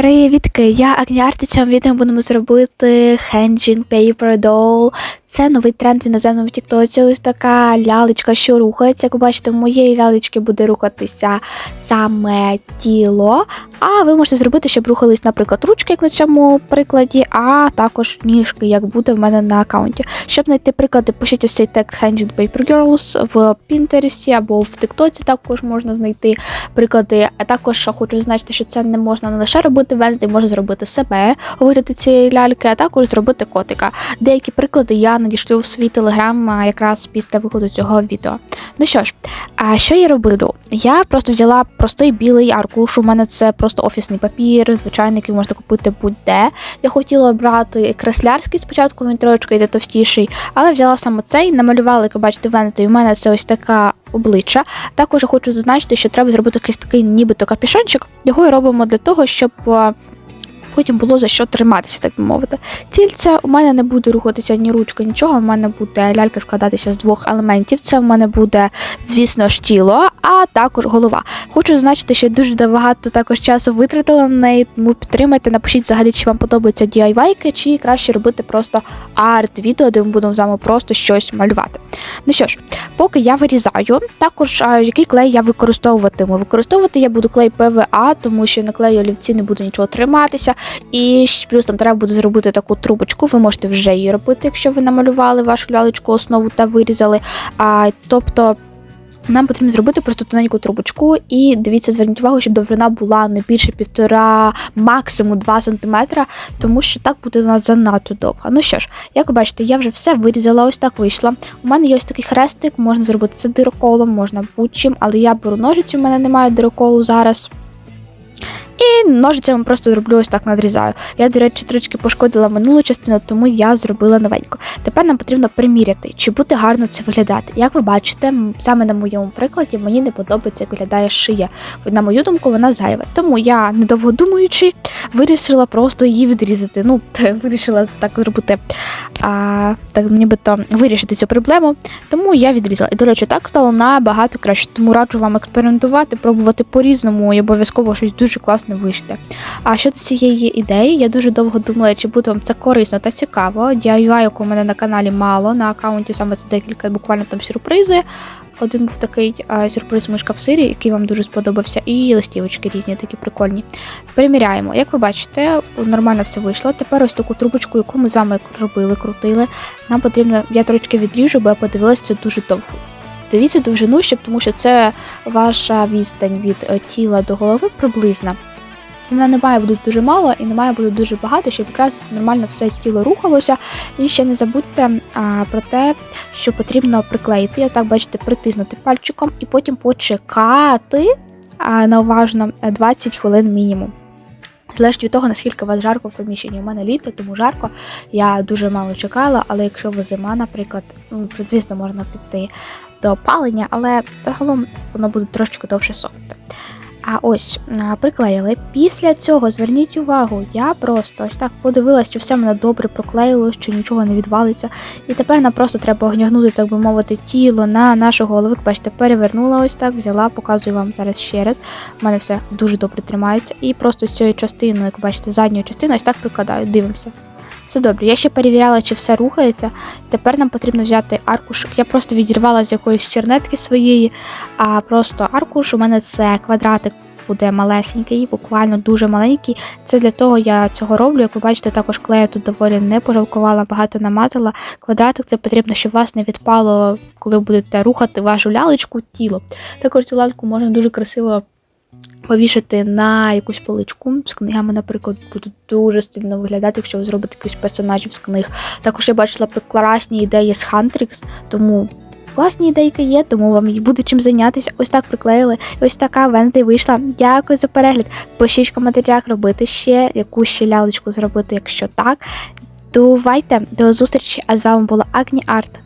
Привітки! Я Агні Артичем. відео будемо зробити хенджін Paper Doll. Це новий тренд в іноземному тіктоці. Ось така лялечка, що рухається. Як ви бачите, в моєї лялечки буде рухатися саме тіло. А ви можете зробити, щоб рухались, наприклад, ручки, як на цьому прикладі, а також ніжки, як буде в мене на аккаунті. Щоб знайти приклади, пишіть ось цей текст Hengin Paper Girls в Pinterest або в Тіктоці також можна знайти приклади. А також хочу зазначити, що це не можна не лише робити Венздей, можна зробити себе у вигляді цієї ляльки, а також зробити котика. Деякі приклади я надішлю в свій телеграм якраз після виходу цього відео. Ну що ж, а що я роблю? Я просто взяла простий білий аркуш. У мене це просто офісний папір, звичайний, який можна купити будь-де. Я хотіла брати креслярський спочатку, він трошки йде товстіший, але взяла саме цей, намалювала, як ви бачите, Венздей. У мене це ось така обличчя. Також я хочу зазначити, що треба зробити якийсь такий нібито капюшончик. Його і робимо для того, щоб потім було за що триматися, так би мовити. Тільце у мене не буде рухатися ні ручка, нічого. У мене буде лялька складатися з двох елементів. Це в менмене буде, звісно ж, тіло, а також голова. Хочу зазначити, що дуже багато також часу витратила на неї, тому підтримайте, напишіть взагалі, чи вам подобаються DIY, чи краще робити просто арт-відео, де ми будемо з вами просто щось малювати. Ну що ж, поки я вирізаю, також який клей я використовуватиму. Використовувати я буду клей ПВА, тому що на клеї олівці не буде нічого триматися. І плюс там треба буде зробити таку трубочку. Ви можете вже її робити, якщо ви намалювали вашу лялечку основу та вирізали. А, тобто. Нам потрібно зробити просто тоненьку трубочку, і дивіться, зверніть увагу, щоб довжина була не більше півтора, максимум 2 см, тому що так буде вона занадто довга. Ну що ж, як ви бачите, я вже все вирізала, ось так вийшла. У мене є ось такий хрестик, можна зробити це дироколом, можна будь-чим, але я беру ножиці, у мене немає дироколу зараз. І ножицями просто зроблю ось так надрізаю. Я, до речі, трішки пошкодила минулу частину, тому я зробила новеньку. Тепер нам потрібно приміряти, чи буде гарно це виглядати. Як ви бачите, саме на моєму прикладі мені не подобається, як виглядає шия. На мою думку, вона зайва. Тому я, недовго думаючи, вирішила просто її відрізати. Ну, вирішила так зробити, а, так нібито вирішити цю проблему. Тому я відрізала. І, до речі, так стало набагато краще. Тому раджу вам експериментувати, пробувати по-різному і обов'язково щось дуже класне вийде. А щодо цієї ідеї, я дуже довго думала, чи буде вам це корисно та цікаво. DIY, у мене на каналі мало, на аккаунті саме це декілька буквально там сюрпризи. Один був такий а, сюрприз мишка в сирі, який вам дуже сподобався, і листівочки різні, такі прикольні. Приміряємо. Як ви бачите, нормально все вийшло. Тепер ось таку трубочку, яку ми з вами робили, крутили. Нам потрібно, я трошки відріжу, бо я подивилася це дуже довго. Дивіться довжину, щоб тому що це ваша відстань від е, тіла до голови приблизна. Вона не має бути дуже мало і не має бути дуже багато, щоб якраз нормально все тіло рухалося. І ще не забудьте а, про те, що потрібно приклеїти. Так, бачите, притиснути пальчиком і потім почекати а, на уважно 20 хвилин мінімум. Залежить від того, наскільки у вас жарко в приміщенні. У мене літо, тому жарко. Я дуже мало чекала, але якщо ви зима, наприклад, ну, звісно, можна піти до опалення, але загалом воно буде трошечки довше сохнути. А ось приклеїли. Після цього зверніть увагу, я просто ось так подивилася, що все мене добре проклеїло, що нічого не відвалиться. І тепер нам просто треба огнягнути, так би мовити, тіло на нашу голову. Бачите, перевернула ось так, взяла, показую вам зараз ще раз. У мене все дуже добре тримається. І просто з цією частиною, як бачите, задньою частиною ось так прикладаю. Дивимося. Все добре. Я ще перевіряла, чи все рухається. Тепер нам потрібно взяти аркуш. Я просто відірвала з якоїсь чернетки своєї, а просто аркуш у мене це квадратик буде малесенький, буквально дуже маленький. Це для того я цього роблю. Як ви бачите, також клею тут доволі не пожалкувала, багато наматила. Квадратик це потрібно, щоб вас не відпало, коли будете рухати вашу лялечку тіло. Також цю ляльку можна дуже красиво повішати на якусь поличку з книгами, наприклад, буде дуже стильно виглядати, якщо ви зробите якихось персонажів з книг. Також я бачила прекрасні ідеї з Huntrix, тому класні ідейки є, тому вам буде чим зайнятися. Ось так приклеїли. І ось така Венздей вийшла. Дякую за перегляд. Пишіть в коментарях робити ще, яку ще лялечку зробити, якщо так. Давайте до зустрічі! А з вами була Агні Арт.